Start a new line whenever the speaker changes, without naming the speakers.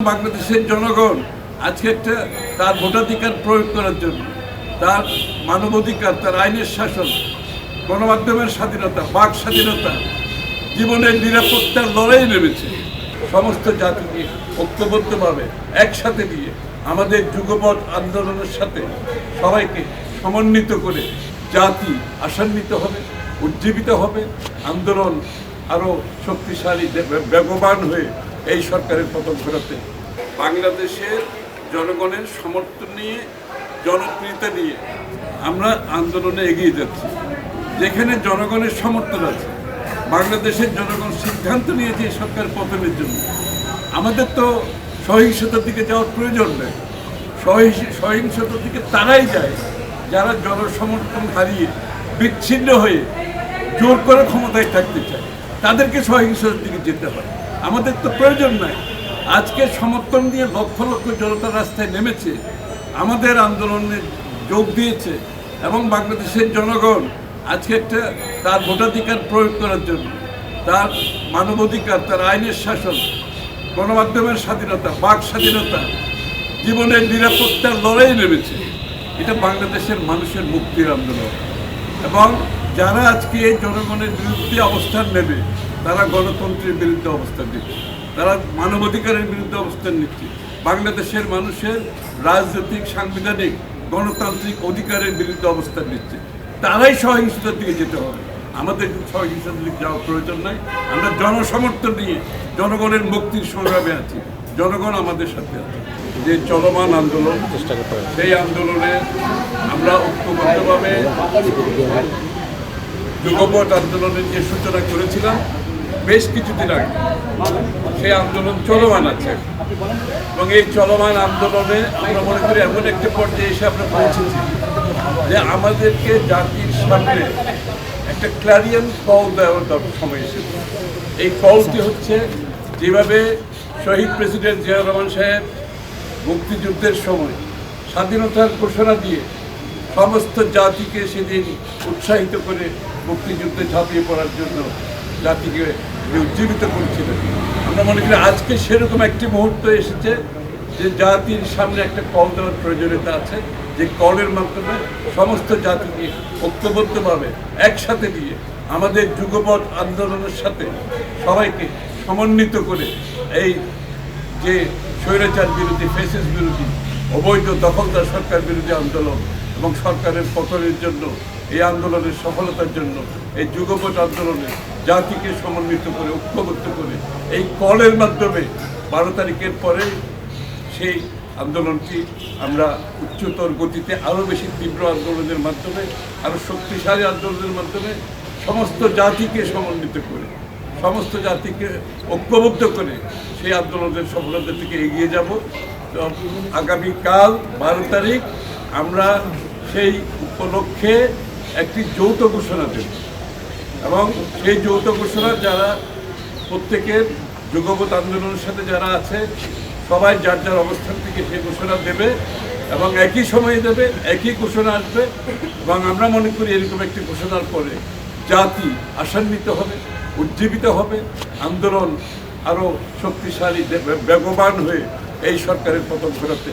বাংলাদেশের জনগণ আজকে একটা তার ভোটাধিকার প্রয়োগ করার জন্য, তার মানবাধিকার, তার আইনের শাসন, গণমাধ্যমের স্বাধীনতা, বাক স্বাধীনতা, জীবনের নিরাপত্তার লড়াই নেমেছে। সমস্ত জাতিকে ঐক্যবদ্ধভাবে একসাথে নিয়ে আমাদের যুগপৎ আন্দোলনের সাথে সবাইকে সমন্বিত করে জাতি আসান্বিত হবে, উজ্জীবিত হবে। আন্দোলন আরও শক্তিশালী বেগবান হয়ে এই সরকারের পতন ঘটাতে। বাংলাদেশের জনগণের সমর্থন নিয়ে, জনপ্রিয়তা নিয়ে আমরা আন্দোলনে এগিয়ে যাচ্ছি। যেখানে জনগণের সমর্থন আছে। বাংলাদেশের জনগণ সিদ্ধান্ত নিয়েছে এই সরকার পতনের জন্য। আমাদের তো সহিংসতার দিকে যাওয়ার প্রয়োজন নেই। সহিংস- সহিংসতার দিকে তারাই যায়। যারা জনসমর্থন হারিয়ে বিচ্ছিন্ন হয়ে জোর করে ক্ষমতায় থাকতে চায়, তাদেরকে সহিংসতার দিকে যেতে হয়। আমাদের তো প্রয়োজন নাই। আজকে সমর্থন দিয়ে লক্ষ লক্ষ জনতা রাস্তায় নেমেছে, আমাদের আন্দোলনে যোগ দিয়েছে এবং বাংলাদেশের জনগণ আজকে একটা তার ভোটাধিকার প্রয়োগ করার জন্য, তার মানবাধিকার, তার আইনের শাসন, গণমাধ্যমের স্বাধীনতা, বাক স্বাধীনতা, জীবনের নিরাপত্তার লড়াই নেমেছে। এটা বাংলাদেশের মানুষের মুক্তির আন্দোলন। এবং যারা আজকে এই জনগণের বিরুদ্ধে অবস্থান নেবে তারা গণতন্ত্রের বিরুদ্ধে অবস্থান নিচ্ছে। তারা মানবাধিকারের বিরুদ্ধে অবস্থান নিচ্ছে। বাংলাদেশের মানুষের রাজনৈতিক সাংবিধানিক গণতান্ত্রিক অধিকারের বিরুদ্ধে অবস্থান নিচ্ছে। তারাই সহিংসতার দিকে যেতে হবে। আমাদের সহিংসতার দিকে যাওয়ার প্রয়োজন নাই। আমরা জনসমর্থন নিয়ে জনগণের মুক্তির সংগ্রামে আছি। জনগণ আমাদের সাথে আছে। যে চলমান আন্দোলন
চেষ্টা করতে হবে।
সেই আন্দোলনে আমরা ঐক্যবদ্ধভাবে যুগপথ আন্দোলনের যে সূচনা করেছিলাম বেশ কিছুদিন আগে সেই আন্দোলন চলমান আছে। এবং এই চলমান আন্দোলনে আমরা মনে করি এমন একটা পর্যায়ে এসে আমরা পৌঁছেছি যে আমাদেরকে জাতির সামনে একটা ক্লারিয়ান কল দেওয়ার সময় এসেছে। এই কলটি হচ্ছে যেভাবে শহীদ প্রেসিডেন্ট জিয়া রহমান সাহেব মুক্তিযুদ্ধের সময় স্বাধীনতার ঘোষণা দিয়ে সমস্ত জাতিকে সেদিন উৎসাহিত করে মুক্তিযুদ্ধে ঝাঁপিয়ে পড়ার জন্য জাতিকে উজ্জীবিত করেছিলেন। আমরা মনে করি আজকে সেরকম একটি মুহূর্ত এসেছে যে জাতির সামনে একটা কল দেওয়ার প্রয়োজনীয়তা আছে। যে কলের মাধ্যমে সমস্ত জাতিকে ঐক্যবদ্ধভাবে একসাথে নিয়ে আমাদের যুগপৎ আন্দোলনের সাথে সবাইকে সমন্বিত করে এই যে স্বৈরাচার বিরোধী ফেসিস বিরোধী, অবৈধ দখলদার সরকার বিরোধী আন্দোলন এবং সরকারের পতনের জন্য এই আন্দোলনের সফলতার জন্য, এই যুগপৎ আন্দোলনে জাতিকে সমন্বিত করে, ঐক্যবদ্ধ করে, এই কলের মাধ্যমে বারো তারিখের পরে সেই আন্দোলনটি আমরা উচ্চতর গতিতে আরও বেশি তীব্র আন্দোলনের মাধ্যমে, আরও শক্তিশালী আন্দোলনের মাধ্যমে সমস্ত জাতিকে সমন্বিত করে, সমস্ত জাতিকে ঐক্যবদ্ধ করে সেই আন্দোলনের সফলতার দিকে এগিয়ে যাব। আগামীকাল বারো তারিখ আমরা সেই উপলক্ষে একটি যৌথ ঘোষণা দেব। এবং সেই যৌথ ঘোষণা যারা প্রত্যেকের যুগপৎ আন্দোলনের সাথে যারা আছে, সবাই যার যার অবস্থান থেকে সেই ঘোষণা দেবে এবং একই সময়ে দেবে, একই ঘোষণা আসবে এবং আমরা মনে করি এরকম একটি ঘোষণার পরে জাতি আশান্বিত হবে, উজ্জীবিত হবে, আন্দোলন আরও শক্তিশালী বেগবান হয়ে এই সরকারের পতন ঘটাতে